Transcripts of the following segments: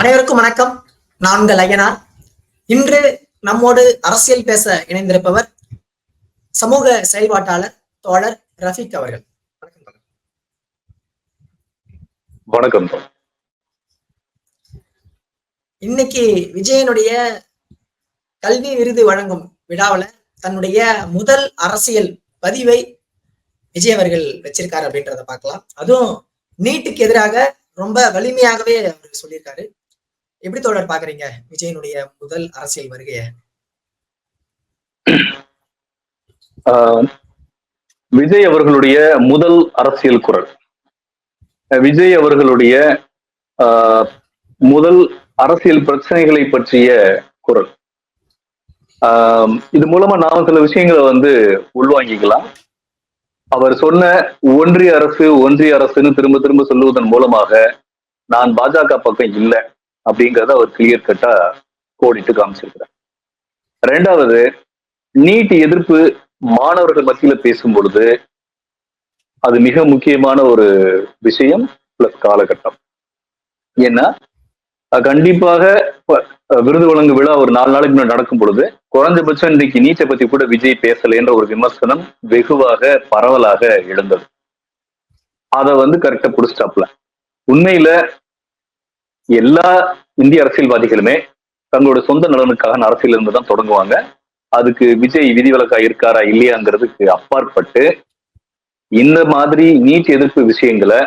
அனைவருக்கும் வணக்கம். நான் உங்கள் ஐயனார். இன்று நம்மோடு அரசியல் பேச இணைந்திருப்பவர் சமூக செயல்பாட்டாளர் தோழர் ரஃபீக் அவர்கள். வணக்கம் இன்னைக்கு விஜயனுடைய கல்வி விருது வழங்கும் விழாவுல தன்னுடைய முதல் அரசியல் பதிவை விஜய் அவர்கள் வச்சிருக்காரு அப்படின்றத பார்க்கலாம். அதுவும் நீட்டுக்கு எதிராக ரொம்ப வலிமையாகவே அவர் சொல்லியிருக்காரு. எப்படி தோழர் பாக்குறீங்க விஜயனுடைய முதல் அரசியல் வருகைய? ஆஹ் விஜய் அவர்களுடைய முதல் அரசியல் குரல். விஜய் அவர்களுடைய ஆஹ் முதல் அரசியல் பிரச்சனைகளை பற்றிய குரல். ஆஹ் இது மூலமா நாம சில விஷயங்களை வந்து உள்வாங்கிக்கலாம். அவர் சொன்ன ஒன்றிய அரசு ஒன்றிய அரசுன்னு திரும்ப திரும்ப சொல்லுவதன் மூலமாக நான் பாஜக பக்கம் இல்லை அப்படிங்கறத அவர் கிளியர் கட்டா கோடிட்டு காமிச்சிருக்கிறார். ரெண்டாவது நீட் எதிர்ப்பு மாணவர்கள் மத்தியில பேசும் பொழுது அது மிக முக்கியமான ஒரு விஷயம் பிளஸ் காலகட்டம். ஏன்னா கண்டிப்பாக விருது வழங்கும் விழா ஒரு நாலு நாளைக்கு முன்னாடி நடக்கும் பொழுது குறைஞ்சபட்சம் இன்றைக்கு நீச்சை பத்தி கூட விஜய் பேசல என்ற ஒரு விமர்சனம் வெகுவாக பரவலாக எழுந்தது. அதை வந்து கரெக்டா புடிச்சிட்டாப்ல உண்மையில எல்லா இந்திய அரசியல்வாதிகளுமே தங்களோட சொந்த நலனுக்காக அரசியல் இருந்து தான் தொடங்குவாங்க. அதுக்கு விஜய் விதிவிலக்கா இருக்காரா இல்லையாங்கிறதுக்கு அப்பாற்பட்டு இந்த மாதிரி நீட் எதிர்ப்பு விஷயங்களை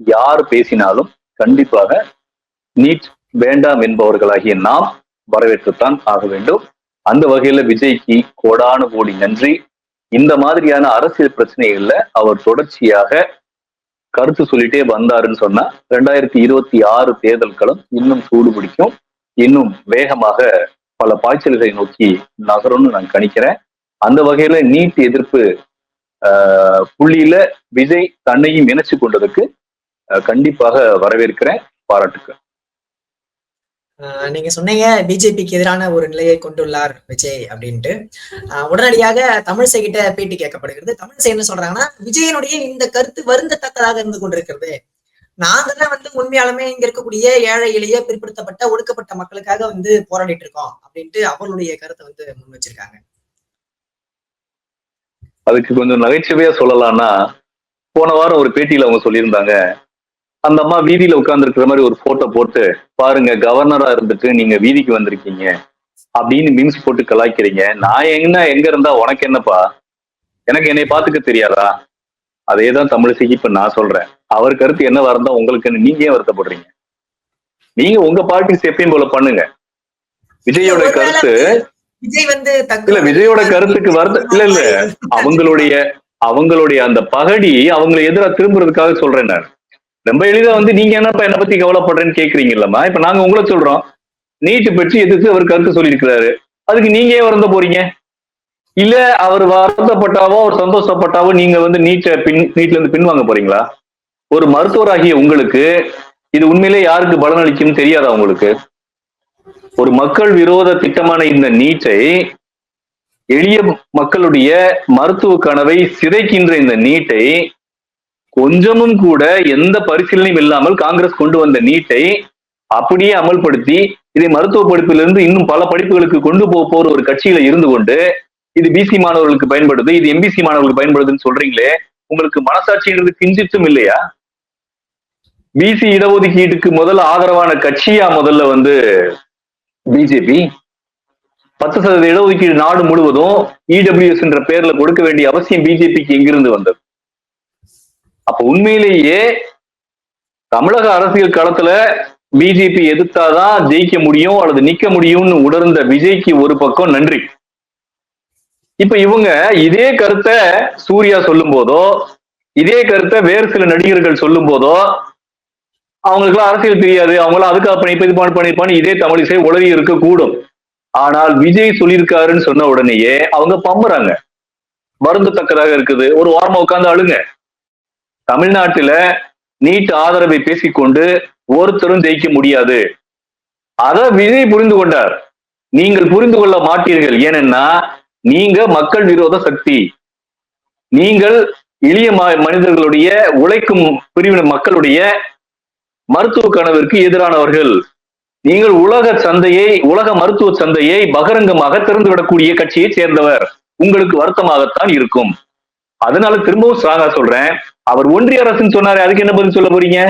யார் பேசினாலும் கண்டிப்பாக நீட் வேண்டாம் என்பவர்களாகிய நாம் வரவேற்றுத்தான் ஆக வேண்டும். அந்த வகையில விஜய்க்கு கோடானு கோடி நன்றி. இந்த மாதிரியான அரசியல் பிரச்சனைகள்ல அவர் தொடர்ச்சியாக கருத்து சொல்லிட்டே வந்தாருன்னு சொன்னா ரெண்டாயிரத்தி இருபத்தி ஆறு தேர்தல் களம் இன்னும் சூடு பிடிக்கும். இன்னும் வேகமாக பல பாய்ச்சல்களை நோக்கி நகரும்னு நான் கணிக்கிறேன். அந்த வகையில நீட் எதிர்ப்பு புள்ளியில விஜய் தன்னையும் இணைச்சு கொண்டதுக்கு கண்டிப்பாக வரவேற்கிறேன். பாராட்டுக்கு நீங்க சொன்னீங்க பிஜேபிக்கு எதிரான ஒரு நிலையை கொண்டுள்ளார் விஜய் அப்படின்ட்டு. உடனடியாக தமிழிசை கிட்ட பேட்டி கேட்கப்படுகிறது. தமிழிசை என்ன சொல்றாங்கன்னா விஜயனுடைய இந்த கருத்து வருந்தத்தக்கதாக இருந்து கொண்டிருக்கிறது. நாங்க தான் வந்து உண்மையாலுமே இங்க இருக்கக்கூடிய ஏழை எளிய பிற்படுத்தப்பட்ட ஒடுக்கப்பட்ட மக்களுக்காக வந்து போராடிட்டு இருக்கோம் அப்படின்ட்டு அவர்களுடைய கருத்தை வந்து முன் வச்சிருக்காங்க. அதுக்கு கொஞ்சம் நகைச்சுவையா சொல்லலாம்னா போன வாரம் ஒரு பேட்டியில அவங்க சொல்லியிருந்தாங்க அந்த அம்மா வீதியில உட்கார்ந்து இருக்கிற மாதிரி ஒரு போட்டோ போட்டு பாருங்க கவர்னரா இருந்துட்டு நீங்க வீதிக்கு வந்திருக்கீங்க. அப்படின்னு மீம்ஸ் போட்டு கலாய்க்கிறீங்க. நான் என்ன எங்க இருந்தா உனக்கு என்னப்பா? எனக்கு என்னை பாத்துக்க தெரியாதா? அதே தான் தமிழிசைக்கு இப்ப நான் சொல்றேன். அவர் கருத்து என்னவா இருந்தா உங்களுக்கு என்ன நீங்க ஏன் வருத்தப்படுறீங்க? நீங்க உங்க பார்ட்டிஸ் எப்பயும் போல பண்ணுங்க. விஜயோட கருத்து விஜய் வந்து தக்க- இல்ல விஜயோட கருத்துக்கு வருத்த இல்ல இல்ல. அவங்களுடைய அவங்களுடைய அந்த பகடி அவங்களை எதிரா திரும்புறதுக்காக சொல்றேன் நான். ரொம்ப எளிதா வந்து நீங்க என்னப்பா என்ன பத்தி கவலைப்படுறேன்னு கேக்குறீங்கல்லம்மா. இப்ப நாங்க உங்களை சொல்றோம். நீட்டு பற்றி எதிர்த்து அவர் கருத்து சொல்லியிருக்கிறாரு. அதுக்கு நீங்க ஏன் வருந்த போறீங்க? இல்ல அவர் வருத்தப்பட்டாவோ அவர் சந்தோஷப்பட்டாவோ நீங்க வந்து நீட்டை பின் நீட்ல இருந்து பின்வாங்க போறீங்களா? ஒரு மருத்துவராகிய உங்களுக்கு இது உண்மையிலே யாருக்கு பலனளிக்கும்னு தெரியாதா உங்களுக்கு? ஒரு மக்கள் விரோத திட்டமான இந்த நீட்டை எளிய மக்களுடைய மருத்துவ கனவை சிதைக்கின்ற இந்த நீட்டை கொஞ்சமும் கூட எந்த பரிசீலனையும் இல்லாமல் காங்கிரஸ் கொண்டு வந்த நீட்டை அப்படியே அமல்படுத்தி இதை மருத்துவ படிப்பிலிருந்து இன்னும் பல படிப்புகளுக்கு கொண்டு போக போற ஒரு கட்சியில இருந்து கொண்டு இது பிசி மாணவர்களுக்கு பயன்படுது இது எம்பிசி மாணவர்களுக்கு பயன்படுதுன்னு சொல்றீங்களே உங்களுக்கு மனசாட்சிங்கிறது கிஞ்சித்தும் இல்லையா? பிசி இடஒதுக்கீட்டுக்கு முதல்ல ஆதரவான கட்சியா முதல்ல வந்து பிஜேபி பத்து சதவீத இடஒதுக்கீடு நாடு முழுவதும் இடபிள்யூஎஸ் என்ற பெயர்ல கொடுக்க வேண்டிய அவசியம் பிஜேபிக்கு எங்கிருந்து வந்தது? அப்ப உண்மையிலேயே தமிழக அரசியல் களத்துல பிஜேபி எதிர்த்தாதான் ஜெயிக்க முடியும் அல்லது நிக்க முடியும்னு உணர்ந்த விஜய்க்கு ஒரு பக்கம் நன்றி. இப்ப இவங்க இதே கருத்தை சூர்யா சொல்லும் போதோ இதே கருத்தை வேறு சில நடிகர்கள் சொல்லும் போதோ அவங்களுக்குலாம் அரசியல் தெரியாது. அவங்களாம் அதுக்காக பண்ணி இது பண்ணி பண்ணிருப்பான்னு இதே தமிழிசை உலகி இருக்க கூடும் ஆனால் விஜய் சொல்லியிருக்காருன்னு சொன்ன உடனேயே அவங்க பம்புறாங்க. வருந்தத்தக்கதாக இருக்குது. ஒரு வாரமா உட்காந்து அழுங்க. தமிழ்நாட்டுல நீட் ஆதரவை பேசிக்கொண்டு ஒருத்தரும் ஜெயிக்க முடியாது. அதை விஜய் புரிந்து கொண்டார். நீங்கள் புரிந்து கொள்ள மாட்டீர்கள். ஏனென்னா நீங்க மக்கள் விரோத சக்தி. நீங்கள் எளிய ம- மனிதர்களுடைய உழைக்கும் பிரிவின மக்களுடைய மருத்துவ கனவிற்கு எதிரானவர்கள். நீங்கள் உலக சந்தையை உலக மருத்துவ சந்தையை பகிரங்கமாக திறந்துவிடக்கூடிய கட்சியை சேர்ந்தவர். உங்களுக்கு வருத்தமாகத்தான் இருக்கும். அதனால திரும்பவும் ஸ்ட்ராங்கா சொல்றேன். அவர் ஒன்றிய அரசுன்னு சொன்னாரு அதுக்கு என்ன பதில் சொல்ல போறீங்க?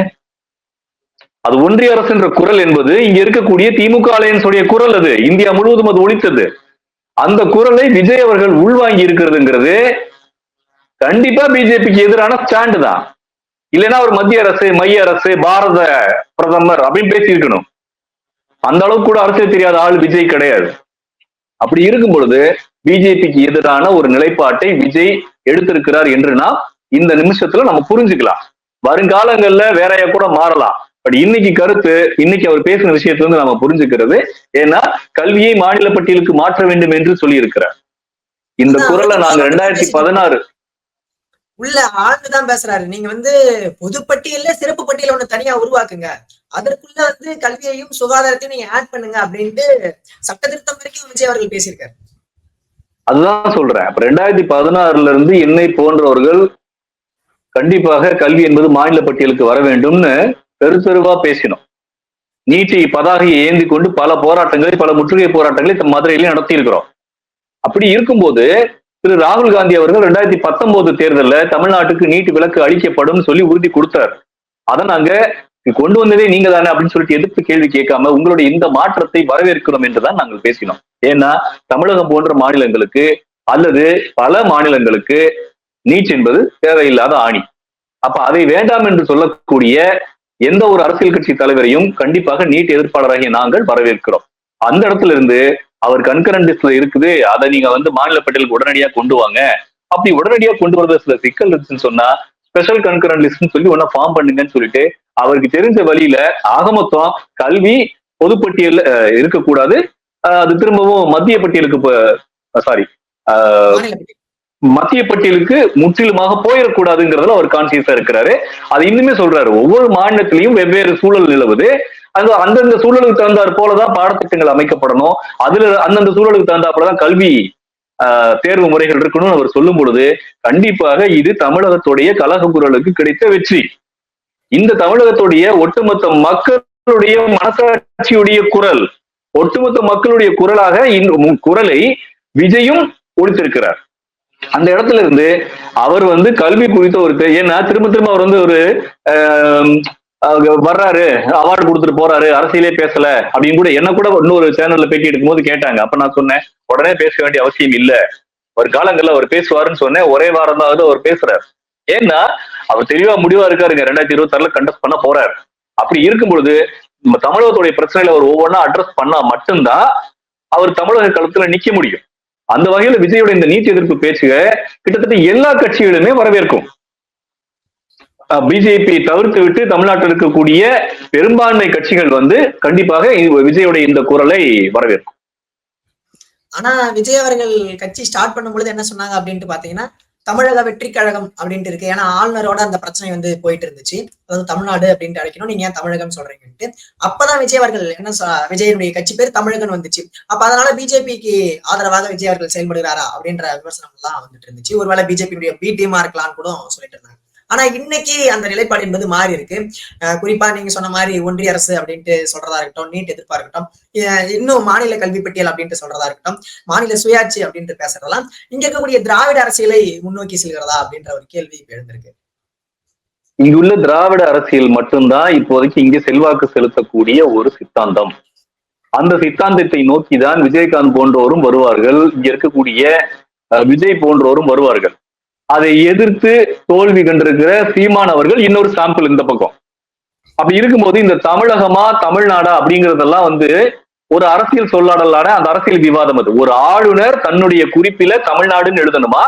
அது ஒன்றிய அரசுன்ற குரல் என்பது இங்க இருக்கக்கூடிய திமுக அலையன்ஸ் குரல் அது. இந்தியா முழுவதும் அது ஒழித்தது. அந்த குரலை விஜய் அவர்கள் உள்வாங்கி இருக்கிறதுங்கிறது கண்டிப்பா பிஜேபிக்கு எதிரான ஸ்டாண்டு தான். இல்லைன்னா ஒரு மத்திய அரசு மைய அரசு பாரத பிரதமர் அப்படின்னு பேசியிருக்கணும். அந்த அளவுக்கு கூட அரசியல் தெரியாத ஆள் விஜய் கிடையாது. அப்படி இருக்கும் பொழுது பிஜேபிக்கு எதிரான ஒரு நிலைப்பாட்டை விஜய் எடுத்திருக்கிறார் என்று நாம் இந்த நிமிஷத்துல நம்ம புரிஞ்சுக்கலாம். வருங்காலங்கள்ல வேறையா கூட மாறலாம். பட் இன்னைக்கு கருத்து இன்னைக்கு அவர் பேசின விஷயத்துல இருந்து நம்ம புரிஞ்சுக்கிறது ஏன்னா கல்வியை மாநில பட்டியலுக்கு மாற்ற வேண்டும் என்று சொல்லி இருக்கிறார் இந்த குரலை நாங்க ரெண்டாயிரத்தி பதினாறு உள்ள ஆழ்ந்துதான் பேசுறாரு. நீங்க வந்து பொதுப்பட்டியல்ல சிறப்பு பட்டியல ஒண்ணு தனியா உருவாக்குங்க. அதற்குள்ள வந்து கல்வியையும் சுகாதாரத்தையும் நீங்க ஆட் பண்ணுங்க அப்படின்ட்டு சட்ட திருத்தம் வரைக்கும் விஜய் அவர்கள் பேசியிருக்காரு. அதுதான் சொல்றேன். அப்ப ரெண்டாயிரத்தி பதினாறுல இருந்து என்னை போன்றவர்கள் கண்டிப்பாக கல்வி என்பது மாநில பட்டியலுக்கு வர வேண்டும்னு பெருத்தெருவா பேசினோம். நீட்டி பதாகையை ஏந்தி கொண்டு பல போராட்டங்களை பல முற்றுகை போராட்டங்களை இந்த மதுரையிலும் நடத்தி இருக்கிறோம் அப்படி இருக்கும்போது திரு ராகுல் காந்தி அவர்கள் ரெண்டாயிரத்தி பத்தொன்பது தேர்தலில் தமிழ்நாட்டுக்கு நீட்டு விலக்கு அளிக்கப்படும் சொல்லி உறுதி கொடுத்தார். அதை நாங்க கொண்டு வந்ததே நீங்க தானே அப்படின்னு சொல்லிட்டு எதிர்ப்பு கேள்வி கேட்காம உங்களுடைய இந்த மாற்றத்தை வரவேற்கிறோம் என்றுதான் நாங்கள் பேசினோம். ஏன்னா தமிழகம் போன்ற மாநிலங்களுக்கு அல்லது பல மாநிலங்களுக்கு நீட் என்பது தேவையில்லாத ஆணி. அப்ப அதை வேண்டாம் என்று சொல்லக்கூடிய எந்த ஒரு அரசியல் கட்சி தலைவரையும் கண்டிப்பாக நீட் எதிர்ப்பாளராகிய நாங்கள் வரவேற்கிறோம். அந்த இடத்துல இருந்து அவர் கன்கரண்ட் லிஸ்ட்ல இருக்குது அதை நீங்க வந்து மாநில பட்டியலுக்கு உடனடியா கொண்டு வாங்க. அப்படி உடனடியா கொண்டு வரது சில சிக்கல் இருந்துச்சுன்னு சொன்னா ஸ்பெஷல் கன்கரண்ட் லிஸ்ட்னு சொல்லி ஒன்னா ஃபார்ம் பண்ணுங்கன்னு சொல்லிட்டு அவருக்கு தெரிஞ்ச வழியில ஆகமத்துவம் கல்வி பொதுப்பட்டியல் இருக்கக்கூடாது. அது திரும்பவும் மத்திய பட்டியலுக்கு சாரி மத்திய பட்டியலுக்கு முற்றிலுமாக போயிடக்கூடாதுங்கிறதுல அவர் கான்சியஸா இருக்கிறாரு. அது இன்னுமே சொல்றாரு ஒவ்வொரு மாநிலத்திலையும் வெவ்வேறு சூழல் நிலவுது. அந்த அந்தந்த சூழலுக்கு தகுந்தாற் போலதான் பாடத்திட்டங்கள் அமைக்கப்படணும். அதுல அந்தந்த சூழலுக்கு தகுந்தாப்புலதான் கல்வி ஆஹ், தேர்வு முறைகள் இருக்கணும்னு அவர் சொல்லும் பொழுது கண்டிப்பாக இது தமிழகத்துடைய கழக குரலுக்கு கிடைத்த வெற்றி. இந்த தமிழகத்துடைய ஒட்டுமொத்த மக்களுடைய மனசாட்சியுடைய குரல் ஒட்டுமொத்த மக்களுடைய குரலாக குரலை விஜயும் ஒழித்திருக்கிறார். அந்த இடத்துல இருந்து அவர் வந்து கல்வி குறித்த ஒரு ஏன்னா திரும்ப திரும்ப அவர் வந்து ஒரு வர்றாரு அவார்டு கொடுத்துட்டு போறாரு அரசியலே பேசல அப்படின்னு கூட என்ன கூட இன்னொரு சேனல்ல பேட்டி எடுக்கும்போது கேட்டாங்க. அப்ப நான் சொன்னேன் உடனே பேச வேண்டிய அவசியம் இல்ல. ஒரு காலங்கள்ல அவர் பேசுவாருன்னு சொன்னேன் ஒரே வாரம் தான் அவர் பேசுறாரு. ஏன்னா அவர் தெளிவா முடிவா இருக்காருங்க ரெண்டாயிரத்தி இருபத்தி ஆறுல கண்டஸ்ட் பண்ண போறாரு. அப்படி இருக்கும் பொழுது நம்ம தமிழகத்துடைய பிரச்சனைகளை அவர் ஒவ்வொன்றா அட்ரஸ் பண்ணா மட்டும்தான் அவர் தமிழக களத்துல நிக்க முடியும். அந்த வகையில விஜயோட இந்த நீதி எதிர்ப்பு பேச்சுக கிட்டத்தட்ட எல்லா கட்சிகளுமே வரவேற்கும். பிஜேபி தவிர்த்து விட்டு தமிழ்நாட்டில் இருக்கக்கூடிய பெரும்பான்மை கட்சிகள் வந்து கண்டிப்பாக விஜயோட இந்த குரலை வரவேற்கும். ஆனா விஜய் அவர்கள் கட்சி ஸ்டார்ட் பண்ணும்பொழுது என்ன சொன்னாங்க அப்படின்ட்டு பாத்தீங்கன்னா தமிழக வெற்றி கழகம் அப்படின்ட்டு இருக்கு. ஏன்னா ஆளுநரோட அந்த பிரச்சனை வந்து போயிட்டு இருந்துச்சு. அதாவது தமிழ்நாடு அப்படின்ட்டு அழைக்கணும். நீங்க ஏன் தமிழகம் சொல்றீங்கன்ட்டு. அப்பதான் விஜய் அவர்கள் என்ன விஜயனுடைய கட்சி பேர் தமிழகன் வந்துச்சு. அப்ப அதனால பிஜேபிக்கு ஆதரவாக விஜய் அவர்கள் செயல்படுகிறாரா அப்படின்ற விமர்சனம் எல்லாம் வந்துட்டு இருந்துச்சு. ஒருவேளை பிஜேபியுடைய பி டீமா இருக்கலாம்னு கூட சொல்லிட்டு இருந்தாங்க. ஆனா இன்னைக்கு அந்த நிலைப்பாடு என்பது மாறி இருக்கு. அஹ் குறிப்பா நீங்க சொன்ன மாதிரி ஒன்றிய அரசு அப்படின்ட்டு சொல்றதா இருக்கட்டும் நீட் எதிர்ப்பா இருக்கட்டும் அஹ் இன்னும் மாநில கல்வி பட்டியல் அப்படின்ட்டு சொல்றதா இருக்கட்டும் மாநில சுயாட்சி அப்படின்ட்டு பேசுறதெல்லாம் இங்க இருக்கக்கூடிய திராவிட அரசியலை முன்னோக்கி செல்கிறதா அப்படின்ற ஒரு கேள்வி இப்ப எழுந்திருக்கு. இங்குள்ள திராவிட அரசியல் மட்டும்தான் இப்போதைக்கு இங்கே செல்வாக்கு செலுத்தக்கூடிய ஒரு சித்தாந்தம். அந்த சித்தாந்தத்தை நோக்கிதான் விஜயகாந்த் போன்றோரும் வருவார்கள். இங்க இருக்கக்கூடிய அஹ், விஜய் போன்றோரும் வருவார்கள். அதை எதிர்த்து தோல்வி கண்டிருக்கிற சீமான் அவர்கள் இன்னொரு சாம்பிள் இந்த பக்கம். அப்படி இருக்கும்போது இந்த தமிழகமா தமிழ்நாடா அப்படிங்கறதெல்லாம் வந்து ஒரு அரசியல் சொல்லாடலான அந்த அரசியல் விவாதம் அது. ஒரு ஆளுநர் தன்னுடைய குறிப்பில தமிழ்நாடுன்னு எழுதணுமா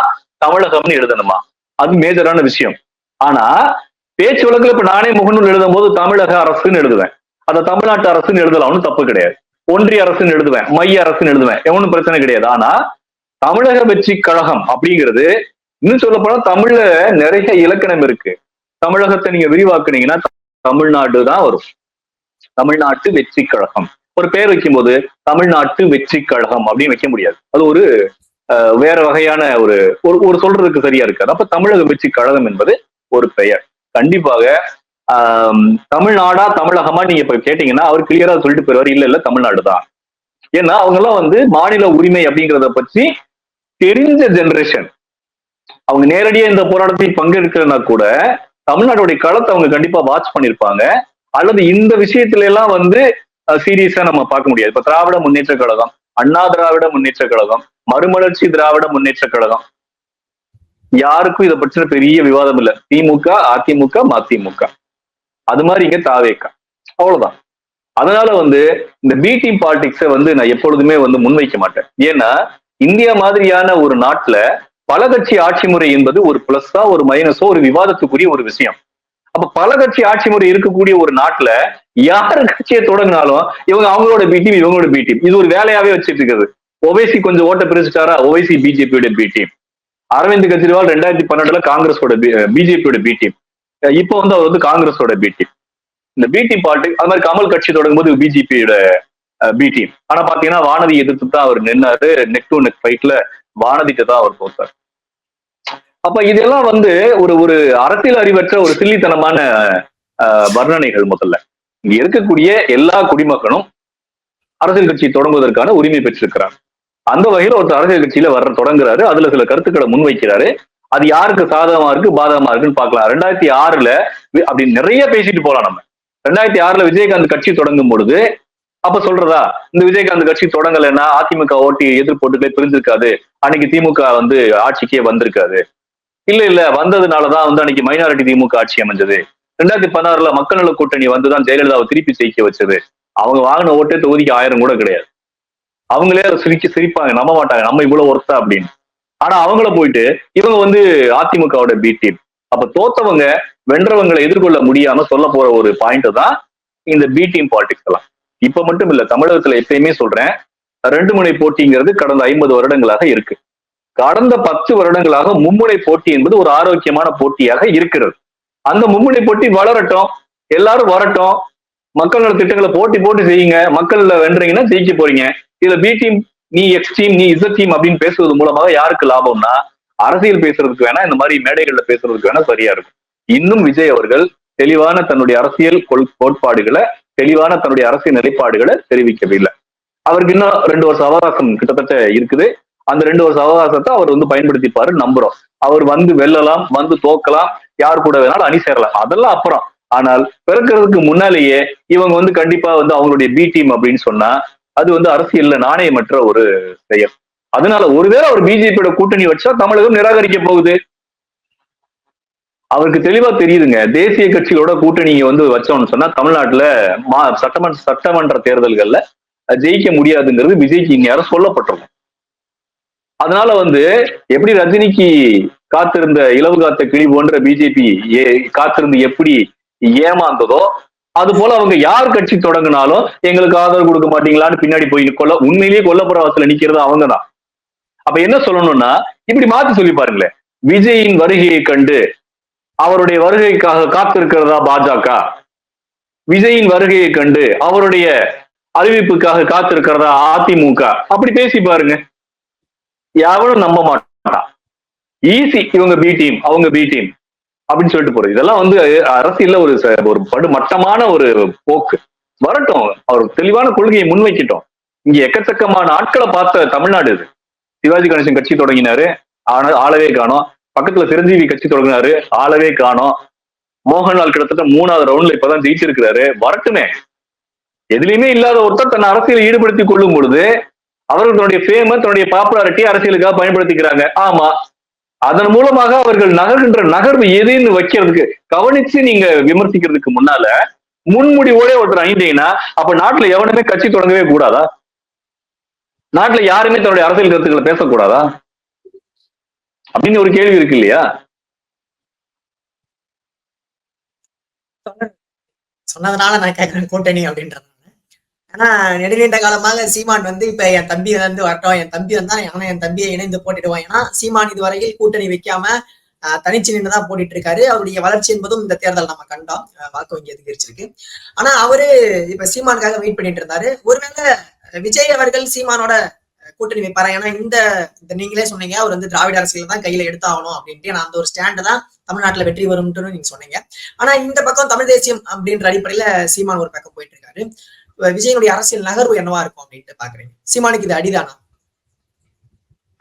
தமிழகம்னு எழுதணுமா? அது மேஜரான விஷயம். ஆனா பேச்சு வழக்குல இப்ப நானே முகநூல் எழுதும் போது தமிழக அரசுன்னு எழுதுவேன். அந்த தமிழ்நாட்டு அரசுன்னு எழுதலாம் ஒன்றும் தப்பு கிடையாது. ஒன்றிய அரசுன்னு எழுதுவேன் மைய அரசுன்னு எழுதுவேன் எவனும் பிரச்சனை கிடையாது. ஆனா தமிழக வெற்றி கழகம் அப்படிங்கிறது இன்னும் சொல்ல போனா தமிழ்ல நிறைய இலக்கணம் இருக்கு. தமிழகத்தை நீங்க விரிவாக்குனீங்கன்னா தமிழ்நாடு தான் வரும். தமிழ்நாட்டு வெற்றி கழகம். ஒரு பேர் வைக்கும்போது தமிழ்நாட்டு வெற்றி கழகம் அப்படின்னு வைக்க முடியாது. அது ஒரு வேற வகையான ஒரு ஒரு ஒரு சொல்றதுக்கு சரியா இருக்காது. அப்ப தமிழக வெற்றி கழகம் என்பது ஒரு பெயர். கண்டிப்பாக தமிழ்நாடா தமிழகமா நீங்க இப்ப கேட்டீங்கன்னா அவர் கிளியரா சொல்லிட்டு போயிருவார். இல்ல இல்ல தமிழ்நாடு தான். ஏன்னா அவங்க எல்லாம் வந்து மாநில உரிமை அப்படிங்கிறத பற்றி தெரிஞ்ச ஜெனரேஷன் அவங்க நேரடியா இந்த போராட்டத்தில் பங்கெடுக்கிறனா கூட தமிழ்நாட்டுடைய களத்தை அவங்க கண்டிப்பா வாட்ச் பண்ணிருப்பாங்க. அல்லது இந்த விஷயத்துல எல்லாம் வந்து சீரியஸா நம்ம பார்க்க முடியாது. இப்ப திராவிட முன்னேற்ற கழகம் அண்ணா திராவிட முன்னேற்ற கழகம் மறுமலர்ச்சி திராவிட முன்னேற்ற கழகம். யாருக்கும் இதை பற்றின பெரிய விவாதம் இல்ல. திமுக அதிமுக மதிமுக. அது மாதிரி இங்க தாவேக்கா. அவ்வளவுதான். அதனால வந்து இந்த பி டீம் பாலிடிக்ஸை வந்து நான் எப்பொழுதுமே வந்து முன்வைக்க மாட்டேன். ஏன்னா இந்தியா மாதிரியான ஒரு நாட்டுல பல கட்சி ஆட்சி முறை என்பது ஒரு பிளஸ்ஸா ஒரு மைனஸோ ஒரு விவாதத்துக்குரிய ஒரு விஷயம். அப்ப பல கட்சி ஆட்சி முறை இருக்கக்கூடிய ஒரு நாட்டுல யார் கட்சியை தொடங்கினாலும் இவங்க அவங்களோட பி டீம் இவங்களோட பி டீம் இது ஒரு வேலையாவே வச்சுட்டு இருக்குது. ஒவைசி கொஞ்சம் ஓட்ட பிரிச்சுட்டாரா? ஓவைசி பிஜேபியோட பி டீம் அரவிந்த் கெஜ்ரிவால் ரெண்டாயிரத்தி பன்னெண்டுல காங்கிரஸோட பிஜேபியோட பி டீம் இப்போ வந்து அவர் வந்து காங்கிரஸோட பி டீம் இந்த பி டீம் பாலிடிக்ஸ் அது மாதிரி கமல் கட்சி தொடங்கும் போது பிஜேபியோட பி டீம் ஆனா பாத்தீங்கன்னா வானதி எதிர்த்து தான் அவர் நின்னாரு. நெக் டு நெக் ஃபைட்ல வானதிட்ட தான் அவர் போட்டார் அப்ப இதெல்லாம் வந்து ஒரு ஒரு அரசியல் அறிவற்ற ஒரு சில்லித்தனமான வர்ணனைகள் முதல்ல. இங்க இருக்கக்கூடிய எல்லா குடிமக்களும் அரசியல் கட்சி தொடங்குவதற்கான உரிமை பெற்றிருக்கிறார். அந்த வகையில் ஒருத்தர் அரசியல் கட்சியில வர்ற தொடங்குறாரு. அதுல சில கருத்துக்களை முன்வைக்கிறாரு. அது யாருக்கு சாதகமா இருக்கு பாதகமா இருக்குன்னு பார்க்கலாம். ரெண்டாயிரத்தி ஆறுல அப்படி நிறைய பேசிட்டு போலாம் நம்ம. ரெண்டாயிரத்தி ஆறுல விஜயகாந்த் கட்சி தொடங்கும் பொழுது அப்ப சொல்றதா? இந்த விஜயகாந்த் கட்சி தொடங்கலைன்னா அதிமுக ஓட்டி எதிர்போட்டுகளே பிரிஞ்சிருக்காது. அன்னைக்கு திமுக வந்து ஆட்சிக்கே வந்திருக்காது. இல்ல இல்ல வந்ததுனாலதான் வந்து அன்னைக்கு மைனாரிட்டி திமுக ஆட்சி அமைஞ்சது. ரெண்டாயிரத்தி பதினாறுல மக்கள் நல கூட்டணி வந்துதான் ஜெயலலிதாவை திருப்பி ஜெயிக்க வச்சது. அவங்க வாங்கின ஓட்டே தொகுதிக்கு ஆயிரம் கூட கிடையாது. அவங்களே அதை சிரிக்க சிரிப்பாங்க. நம்ப மாட்டாங்க. நம்ம இவ்வளவு ஒர்த்தா அப்படின்னு. ஆனா அவங்கள போயிட்டு இவங்க வந்து அதிமுகவோட பி டீம் அப்ப தோத்தவங்க வென்றவங்களை எதிர்கொள்ள முடியாம சொல்ல போற ஒரு பாயிண்ட் தான் இந்த பி டீம் பாலிடிக்ஸ் எல்லாம். இப்ப மட்டும் இல்ல தமிழகத்துல எப்பயுமே சொல்றேன் ரெண்டு முனை போட்டிங்கிறது கடந்த ஐம்பது வருடங்களாக இருக்கு. கடந்த பத்து வருடங்களாக மும்முனை போட்டி என்பது ஒரு ஆரோக்கியமான போட்டியாக இருக்கிறது. அந்த மும்முனை போட்டி வளரட்டும் எல்லாரும் வரட்டும் மக்கள் நல திட்டங்களை போட்டி போட்டு செய்யுங்க மக்கள்ல வென்றீங்கன்னா ஜெயிக்க போறீங்க. இதுல பி டீம் நீ எக்ஸ் டீம் நீ இசட் டீம் அப்படின்னு பேசுவது மூலமாக யாருக்கு லாபம்னா அரசியல் பேசுறதுக்கு வேணா இந்த மாதிரி மேடைகள்ல பேசுறதுக்கு வேணா சரியா இருக்கும். இன்னும் விஜய் அவர்கள் தெளிவான தன்னுடைய அரசியல் கோட்பாடுகளை தெளிவான தன்னுடைய அரசியல் நிலைப்பாடுகளை தெரிவிக்கவில்லை. அவருக்கு இன்னும் ரெண்டு வருஷம் அவகாசம் கிட்டத்தட்ட இருக்குது. அந்த ரெண்டு வருஷம் அவகாசத்தை அவர் வந்து பயன்படுத்திப்பாரு நம்புறோம். அவர் வந்து வெல்லலாம் வந்து தோக்கலாம் யார் கூட வேணாலும் அணி சேரலாம். அதெல்லாம் அப்புறம். ஆனால் பிறக்கிறதுக்கு முன்னாலேயே இவங்க வந்து கண்டிப்பா வந்து அவங்களுடைய பி டீம் அப்படின்னு சொன்னா அது வந்து அரசியல்ல நாணயமற்ற ஒரு செயல். அதனால ஒருவேளை அவர் பிஜேபியோட கூட்டணி வச்சா தமிழகம் நிராகரிக்க போகுது. அவருக்கு தெளிவா தெரியுதுங்க. தேசிய கட்சிகளோட கூட்டணி வந்து வச்சோம்னு சொன்னா தமிழ்நாட்டுல மா சட்டமன்ற சட்டமன்ற தேர்தல்கள்ல ஜெயிக்க முடியாதுங்கிறது விஜய்க்கு இந்நேரம் சொல்லப்பட்டிருக்கும். அதனால வந்து எப்படி ரஜினிக்கு காத்திருந்த இலவு காத்த கிளி போன்ற பிஜேபி காத்திருந்து எப்படி ஏமாந்ததோ அது போல அவங்க யார் கட்சி தொடங்கினாலும் எங்களுக்கு ஆதரவு கொடுக்க மாட்டீங்களான்னு பின்னாடி போய் கொல்ல உண்மையிலேயே கொல்லப்புற வாசல நிக்கிறது அவங்க தான் அப்ப என்ன சொல்லணும்னா இப்படி மாத்தி சொல்லி பாருங்களேன். விஜயின் வருகையை கண்டு அவருடைய வருகைக்காக காத்திருக்கிறதா பாஜக? விஜயின் வருகையை கண்டு அவருடைய அறிவிப்புக்காக காத்திருக்கிறதா அதிமுக? அப்படி பேசி பாருங்க. யாரும் நம்ப மாட்டான். ஈஸி இவங்க பி டீம் அவங்க பி டீம் அப்படின்னு சொல்லிட்டு போறது. இதெல்லாம் வந்து அரசியல்ல ஒரு ச- ஒரு படுமட்டமான ஒரு போக்கு. வரட்டும் அவர் தெளிவான கொள்கையை முன்வைக்கிட்டோம். இங்க எக்கச்சக்கமான ஆட்களை பார்த்த தமிழ்நாடு இது. சிவாஜி கணேசன் கட்சி தொடங்கினாரு. ஆனா ஆளவே காணோம். பக்கத்துல சிரஞ்சீவி கட்சி தொடங்கினாரு. ஆளவே காணோம். மோகன்லால் கிட்டத்தட்ட மூணாவது ரவுண்ட்ல இப்பதான் ஜெயிச்சிருக்கிறாரு. வரட்டுமே. எதுலயுமே இல்லாத ஒருத்தர் தன்னை அரசியல் ஈடுபடுத்திக் கொள்ளும் பொழுது அவர்கள் தன்னுடைய ஃபேம தன்னுடைய பாப்புலாரிட்டி அரசியலுக்காக பயன்படுத்திக்கிறாங்க. ஆமா. அதன் மூலமாக அவர்கள் நகர்கின்ற நகர்வு எதுன்னு வைக்கிறதுக்கு கவனிச்சு நீங்க விமர்சிக்கிறதுக்கு முன்னால முன்முடிவோட ஒருத்தர் அணிந்தீங்கன்னா அப்ப நாட்டுல எவனுமே கட்சி தொடங்கவே கூடாதா? நாட்டுல யாருமே தன்னுடைய அரசியல் கருத்துக்களை பேசக்கூடாதா? அப்படின்னு ஒரு கேள்வி இருக்கு இல்லையா? சொன்னதுனால நான் கேட்கறேன் கூட்டணி அப்படின்றது ஆனா நெடுநீண்ட காலமாக சீமான் வந்து இப்ப என் தம்பி வந்து வரட்டும் என் தம்பி வந்தா ஆனா என் தம்பியை இணைந்து போட்டுடுவான் ஏன்னா சீமான் இதுவரையில் கூட்டணி வைக்காம தனிச்சு நின்று தான் போட்டிட்டு இருக்காரு அவருடைய வளர்ச்சி என்பதும் இந்த தேர்தல் நம்ம கண்டோம். வாக்கு வங்கி அதிகரிச்சிருக்கு. ஆனா அவரு இப்ப சீமானுக்காக வெயிட் பண்ணிட்டு இருந்தாரு. ஒருவேளை விஜய் அவர்கள் சீமானோட கூட்டணி வைப்பாரா? ஏன்னா இந்த நீங்களே சொன்னீங்க அவர் வந்து திராவிட அரசியல் தான் கையில எடுத்தாகணும் அப்படின்ட்டு. நான் அந்த ஒரு ஸ்டாண்டு தான் தமிழ்நாட்டுல வெற்றி வரும்னு நீங்க சொன்னீங்க. ஆனா இந்த பக்கம் தமிழ் தேசியம் அப்படின்ற அடிப்படையில சீமான் ஒரு பக்கம் போயிட்டு இருக்காரு விஜயனுடைய அரசியல் நகர்வு என்னவா இருக்கும் அப்படின்ட்டு பாக்குறீங்க? சீமானுக்கு இது அடிதானா?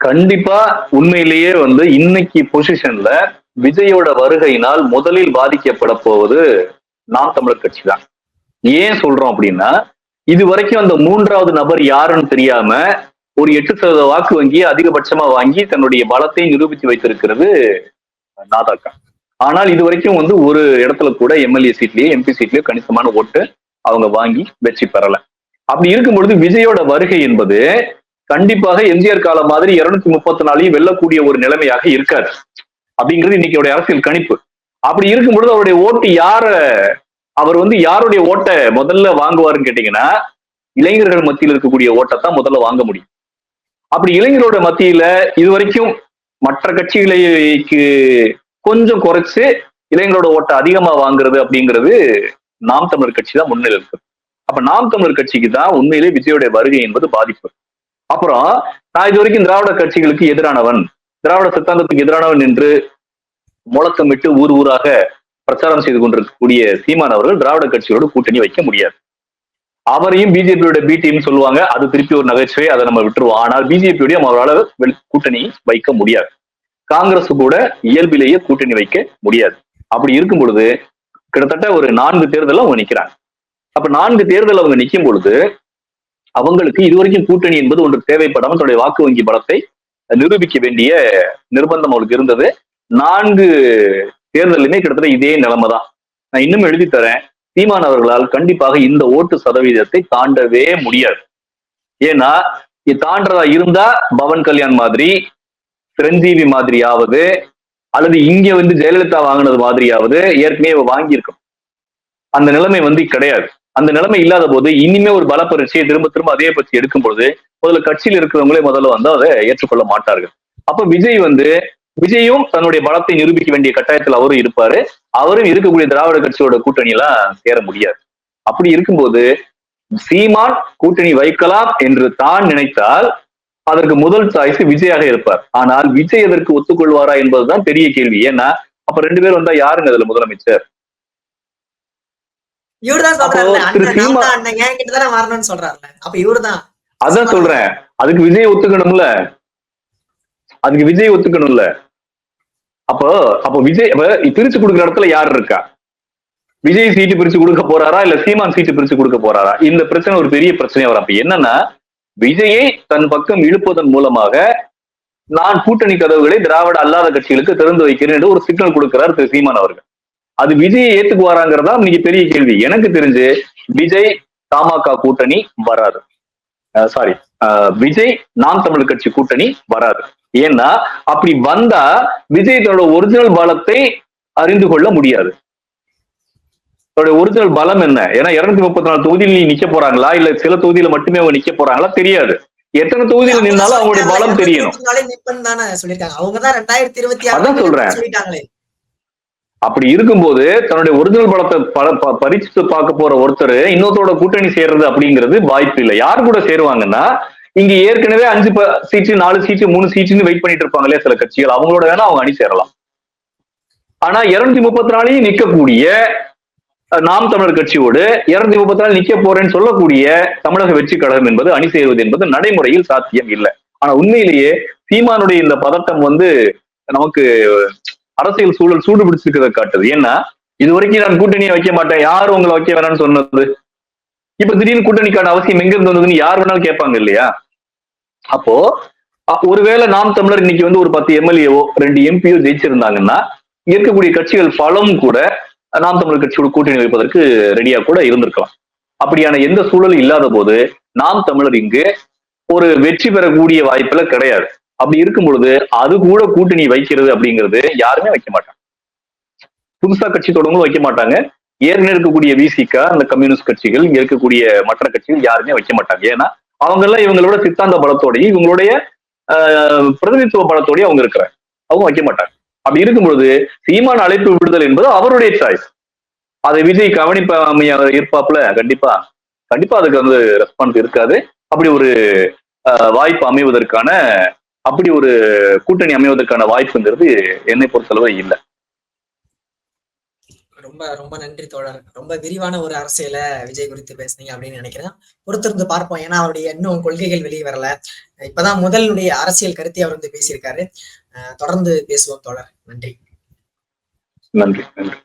கண்டிப்பா உண்மையிலேயே வந்து இன்னைக்கு பொசிஷன்ல விஜயோட வருகையினால் முதலில் பாதிக்கப்பட போவது நாம் தமிழர் கட்சி தான் ஏன் சொல்றோம் அப்படின்னா இது வரைக்கும் அந்த மூன்றாவது நபர் யாருன்னு தெரியாம ஒரு எட்டு சதவீத வாக்கு வங்கி அதிகபட்சமா வாங்கி தன்னுடைய பலத்தை நிரூபித்து வைத்திருக்கிறது நாதாக்கா. ஆனால் இது வரைக்கும் வந்து ஒரு இடத்துல கூட எம்எல்ஏ சீட்லயோ எம்பி சீட்லயோ கணிசமான ஓட்டு அவங்க வாங்கி வெற்றி பெறல. அப்படி இருக்கும் பொழுது விஜயோட வருகை என்பது கண்டிப்பாக எம்ஜிஆர் காலம் மாதிரி இருநூத்தி முப்பத்தி நாலையும் வெல்லக்கூடிய ஒரு நிலைமையாக இருக்காது. அப்படிங்கிறது இன்னைக்கு அரசியல் கணிப்பு. அப்படி இருக்கும் பொழுது அவருடைய ஓட்டு யார அவர் வந்து யாருடைய ஓட்டை முதல்ல வாங்குவாருன்னு கேட்டீங்கன்னா இளைஞர்கள் மத்தியில் இருக்கக்கூடிய ஓட்டை தான் முதல்ல வாங்க முடியும். அப்படி இளைஞரோட மத்தியில இது வரைக்கும் மற்ற கட்சிகளுக்கு கொஞ்சம் குறைச்சு இளைஞரோட ஓட்டை அதிகமா வாங்குறது அப்படிங்கிறது நாம் தமிழர் கட்சி தான் முன்னிலை இருக்கு. அப்ப நாம் தமிழர் கட்சிக்கு தான் உண்மையிலே விஜயோட வருகை என்பது பாதிப்பு. அப்புறம் நான் இது வரைக்கும் திராவிட கட்சிகளுக்கு எதிரானவன் திராவிட சித்தாந்தத்துக்கு எதிரானவன் என்று முழக்கமிட்டு ஊர் ஊராக பிரச்சாரம் செய்து கொண்டிருக்கக்கூடிய சீமான் அவர்கள் திராவிட கட்சியோடு கூட்டணி வைக்க முடியாது. அவரையும் பிஜேபியோட பி டீம் சொல்லுவாங்க. அது திருப்பி ஒரு நகைச்சுவை அதை நம்ம விட்டுருவோம். ஆனால் பிஜேபியோடய அவரால் கூட்டணி வைக்க முடியாது. காங்கிரஸ் கூட இயல்பிலேயே கூட்டணி வைக்க முடியாது. அப்படி இருக்கும் பொழுது கிட்டத்தட்ட ஒரு நான்கு தேர்தல் அவங்க நிக்கிறாங்க. அப்ப நான்கு தேர்தல் அவங்க நிற்கும் பொழுது அவங்களுக்கு இதுவரைக்கும் கூட்டணி என்பது ஒன்று தேவைப்படாமல் தன்னுடைய வாக்கு வங்கி பலத்தை நிரூபிக்க வேண்டிய நிர்பந்தம் அவளுக்கு இருந்தது. நான்கு தேர்தலுமே கிட்டத்தட்ட இதே நிலைமை தான் நான் இன்னும் எழுதி தரேன். சீமான் அவர்களால் கண்டிப்பாக இந்த ஓட்டு சதவீதத்தை தாண்டவே முடியாது. ஏன்னா தாண்டதா இருந்தா பவன் கல்யாண் மாதிரி சிரஞ்சீவி மாதிரியாவது அல்லது இங்க வந்து ஜெயலலிதா வாங்கினது மாதிரியாவது ஏற்கனவே வாங்கியிருக்கும் அந்த நிலைமை வந்து கிடையாது. அந்த நிலைமை இல்லாத போது இனிமே ஒரு பல பரீட்சையை திரும்ப திரும்ப அதே பற்றி எடுக்கும் பொழுது முதல்ல கட்சியில் இருக்கிறவங்களே முதல்ல வந்து அதை ஏற்றுக்கொள்ள மாட்டார்கள். அப்ப விஜய் வந்து விஜயும் தன்னுடைய பலத்தை நிரூபிக்க வேண்டிய கட்டாயத்தில் அவரும் இருப்பாரு. அவரும் இருக்கக்கூடிய திராவிட கட்சியோட கூட்டணி எல்லாம் சேர முடியாது. அப்படி இருக்கும்போது சீமான் கூட்டணி வைக்கலாம் என்று தான் நினைத்தால் அதற்கு முதல் சாய்ஸ் விஜயாக இருப்பார். ஆனால் விஜய் எதற்கு ஒத்துக்கொள்வாரா என்பதுதான் பெரிய கேள்வி. ஏன்னா அப்ப ரெண்டு பேரும் வந்தா யாருங்க அதுல முதலமைச்சர்? அதான் சொல்றேன். அதுக்கு விஜய் ஒத்துக்கணும்ல? அதுக்கு விஜய் ஒத்துக்கணும்ல? அப்போ அப்போ விஜய் பிரிச்சு கொடுக்குற இடத்துல யார் இருக்கா? விஜய் சீட்டு பிரிச்சு கொடுக்க போறாரா? இல்ல சீமான் சீட்டு பிரிச்சு கொடுக்க போறாரா? இந்த பிரச்சனை ஒரு பெரிய பிரச்சனையா வரும். அப்ப என்னன்னா விஜயை தன் பக்கம் இழுப்பதன் மூலமாக நான் கூட்டணி கதவுகளை திராவிட அல்லாத கட்சிகளுக்கு திறந்து வைக்கிறேன் என்று ஒரு சிக்னல் கொடுக்கிறார் திரு சீமான் அவர்கள். அது விஜயை ஏத்துக்குவாராங்கிறதா? இன்னைக்கு பெரிய கேள்வி. எனக்கு தெரிஞ்சு விஜய் தமாக கூட்டணி வராது. சாரி விஜய் நாம் தமிழ் கட்சி கூட்டணி வராது. ஏன்னா அப்படி வந்தா விஜய் தன்னோட ஒரிஜினல் பலத்தை அறிந்து கொள்ள முடியாது. தன்னுடைய ஒரிஜினல் பலம் என்ன? ஏன்னா இருநூத்தி முப்பத்தி நாலு தொகுதியில் நிக்க போறாங்களா? இல்ல சில தொகுதியில மட்டுமே அவங்க நிக்க போறாங்களா? தெரியாது. எத்தனை தொகுதியில நின்னாலும் அவங்களுடைய பலம் தெரியணும். அவங்கதான் ரெண்டாயிரத்தி இருபத்தி அதான் சொல்றேன். அப்படி இருக்கும்போது தன்னுடைய ஒரிஜினல் பலத்தை பறிச்சு பார்க்க போற ஒருத்தர் இன்னொருத்தரோட கூட்டணி சேர்றது அப்படிங்கிறது வாய்ப்பு இல்லை. யார் கூட சேருவாங்கன்னா இங்க ஏற்கனவே அஞ்சு சீட்டு நாலு சீட்டு மூணு சீட்டுன்னு வெயிட் பண்ணிட்டு இருப்பாங்களே சில கட்சிகள். அவங்களோட வேணா அவங்க அணி சேரலாம். ஆனா இருநூத்தி முப்பத்தி நாலையும் நிக்கக்கூடிய நாம் தமிழர் கட்சியோடு இருநூத்தி முப்பத்தி நாலு நிக்க போறேன்னு சொல்லக்கூடிய தமிழக வெற்றி கழகம் என்பது அணி செய்வது என்பது நடைமுறையில் சாத்தியம் இல்லை. ஆனா உண்மையிலேயே சீமானுடைய இந்த பதட்டம் வந்து நமக்கு அரசியல் சூழல் சூடு பிடிச்சிருக்கிறத காட்டுது. ஏன்னா இது வரைக்கும் நான் கூட்டணியை வைக்க மாட்டேன். யார் உங்களை வைக்க வேணாம்னு சொன்னது? இப்ப திடீர்னு கூட்டணிக்கான அவசியம் எங்க இருந்து வந்ததுன்னு யார் வேணாலும் கேட்பாங்க இல்லையா? அப்போ ஒருவேளை நாம் தமிழர் இன்னைக்கு வந்து ஒரு பத்து எம்எல்ஏவோ ரெண்டு எம்பியோ ஜெயிச்சிருந்தாங்கன்னா இருக்கக்கூடிய கட்சிகள் பலம் கூட நாம் தமிழர் கட்சியோட கூட்டணி வைப்பதற்கு ரெடியா கூட இருந்திருக்கலாம். அப்படியான எந்த சூழலும் இல்லாத போது நாம் தமிழர் இங்கு ஒரு வெற்றி பெறக்கூடிய வாய்ப்புல கிடையாது. அப்படி இருக்கும் பொழுது அது கூட கூட்டணி வைக்கிறது அப்படிங்கிறது யாருமே வைக்க மாட்டாங்க. புதுசா கட்சி தொடங்கும் வைக்க மாட்டாங்க. ஏற்கனவே இருக்கக்கூடிய விசிகா அந்த கம்யூனிஸ்ட் கட்சிகள் இங்க இருக்கக்கூடிய மற்ற கட்சிகள் யாருமே வைக்க மாட்டாங்க. ஏன்னா அவங்க எல்லாம் இவங்களோட சித்தாந்த பலத்தோடையும் இவங்களுடைய பிரதிநிதித்துவ பலத்தோடய அவங்க இருக்கிறாங்க. அவங்க வைக்க மாட்டாங்க. அப்படி இருக்கும் பொழுது சீமான அழைப்பு விடுதல் என்பது அவருடைய சாய்ஸ் அதை விஜய் கவனிப்பாமையா இருப்பாப்புல? கண்டிப்பா. கண்டிப்பா அதுக்கு வந்து ரெஸ்பான்ஸ் இருக்காது. அப்படி ஒரு வாய்ப்பு அமைவதற்கான அப்படி ஒரு கூட்டணி அமைவதற்கான வாய்ப்புங்கிறது என்னை பொறுத்தளவு இல்லை. ரொம்ப ரொம்ப நன்றி தோழர். ரொம்ப விரிவான ஒரு அரசியல விஜய் குறித்து பேசுனீங்க அப்படின்னு நினைக்கிறேன். பொறுத்திருந்து பார்ப்போம். ஏன்னா அவருடைய இன்னும் கொள்கைகள் வெளியே வரல. இப்பதான் முதலுடைய அரசியல் கருத்தை அவர் வந்து பேசியிருக்காரு. தொடர்ந்து பேசுவோம் தோழர். நன்றி. நன்றி நன்றி.